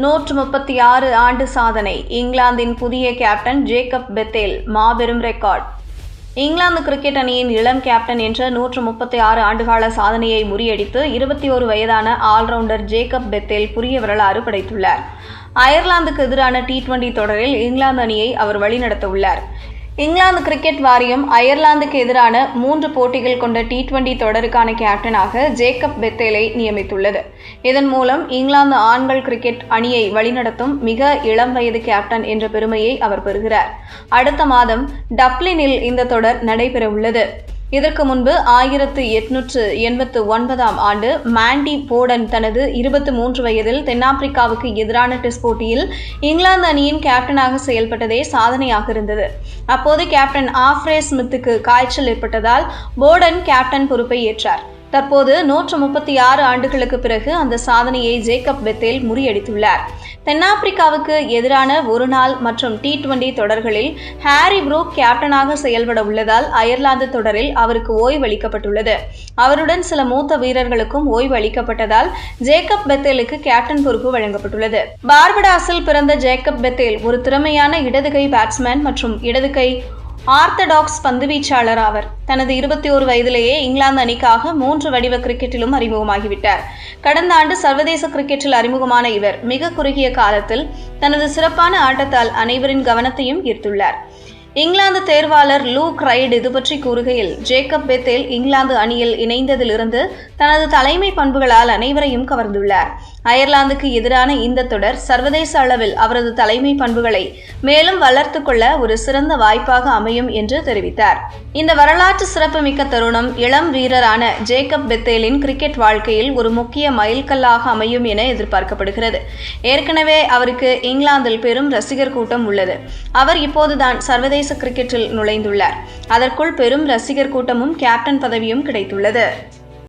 நூற்று முப்பத்தி ஆறு ஆண்டு சாதனை. இங்கிலாந்தின் புதிய கேப்டன் ஜேக்கப் பெத்தேல் மாபெரும் ரெக்கார்ட். இங்கிலாந்து கிரிக்கெட் அணியின் இளம் கேப்டன் என்ற நூற்று முப்பத்தி ஆறு ஆண்டுகால சாதனையை முறியடித்து இருபத்தி ஒரு வயதான ஆல்ரவுண்டர் ஜேக்கப் பெத்தேல் புரிய வரலாறு படைத்துள்ளார். அயர்லாந்துக்கு எதிரான டி டுவெண்டி தொடரில் இங்கிலாந்து அணியை அவர் வழிநடத்த உள்ளார் இங்கிலாந்து கிரிக்கெட் வாரியம் அயர்லாந்துக்கு எதிரான மூன்று போட்டிகள் கொண்ட டி டுவெண்டி தொடருக்கான கேப்டனாக ஜேக்கப் பெத்தேலை நியமித்துள்ளது. இதன் மூலம் இங்கிலாந்து ஆண்கள் கிரிக்கெட் அணியை வழிநடத்தும் மிக இளம் வயது கேப்டன் என்ற பெருமையை அவர் பெறுகிறார். அடுத்த மாதம் டப்ளினில் இந்த தொடர் நடைபெறவுள்ளது. இதற்கு முன்பு ஆயிரத்து எட்நூற்று எண்பத்து ஒன்பதாம் ஆண்டு மாண்டி போடன் தனது இருபத்தி மூன்று வயதில் தென்னாப்பிரிக்காவுக்கு எதிரான டெஸ்ட் போட்டியில் இங்கிலாந்து அணியின் கேப்டனாக செயல்பட்டதே சாதனையாக இருந்தது. அப்போது கேப்டன் ஆஃப்ரே ஸ்மித்துக்கு காய்ச்சல் ஏற்பட்டதால் போடன் கேப்டன் பொறுப்பை ஏற்றார். தற்போது நூற்று முப்பத்தி ஆறு ஆண்டுகளுக்கு பிறகு அந்த சாதனையை ஜேக்கப் பெத்தேல் முறியடித்துள்ளார். தென்னாப்பிரிக்காவுக்கு எதிரான ஒருநாள் மற்றும் டி டுவெண்டி தொடர்களில் ஹாரி புரூக் கேப்டனாக செயல்பட உள்ளதால் அயர்லாந்து தொடரில் அவருக்கு ஓய்வு அளிக்கப்பட்டுள்ளது. அவருடன் சில மூத்த வீரர்களுக்கும் ஓய்வு அளிக்கப்பட்டதால் ஜேக்கப் பெத்தேலுக்கு கேப்டன் பொறுப்பு வழங்கப்பட்டுள்ளது. பார்படாஸில் பிறந்த ஜேக்கப் பெத்தேல் ஒரு திறமையான இடதுகை பேட்ஸ்மேன் மற்றும் இடதுகை ஆர்த்தடாக்ஸ் பந்துவீச்சாளர் ஆவர். தனது இருபத்தி ஒரு வயதிலேயே இங்கிலாந்து அணிக்காக மூன்று வடிவ கிரிக்கெட்டிலும் அறிமுகமாகிவிட்டார். கடந்த ஆண்டு சர்வதேச கிரிக்கெட்டில் அறிமுகமான இவர் மிக குறுகிய காலத்தில் தனது சிறப்பான ஆட்டத்தால் அனைவரின் கவனத்தையும் ஈர்த்துள்ளார். இங்கிலாந்து தேர்வாளர் லூ கிரைட் இது பற்றி கூறுகையில் ஜேக்கப் பெத்தேல் இங்கிலாந்து அணியில் இணைந்ததிலிருந்து தனது தலைமை பண்புகளால் அனைவரையும் கவர்ந்துள்ளார். அயர்லாந்துக்கு எதிரான இந்த தொடர் சர்வதேச அளவில் அவரது தலைமை பண்புகளை மேலும் வளர்த்து கொள்ள ஒரு சிறந்த வாய்ப்பாக அமையும் என்று தெரிவித்தார். இந்த வரலாற்று சிறப்புமிக்க தருணம் இளம் வீரரான ஜேக்கப் பெத்தேலின் கிரிக்கெட் வாழ்க்கையில் ஒரு முக்கிய மைல்கல்லாக அமையும் என எதிர்பார்க்கப்படுகிறது. ஏற்கனவே அவருக்கு இங்கிலாந்தில் பெரும் ரசிகர் கூட்டம் உள்ளது. அவர் இப்போதுதான் சர்வதேச கிரிக்கெட்டில் நுழைந்துள்ளார். அதற்குள் பெரும் ரசிகர் கூட்டமும் கேப்டன் பதவியும் கிடைத்துள்ளது.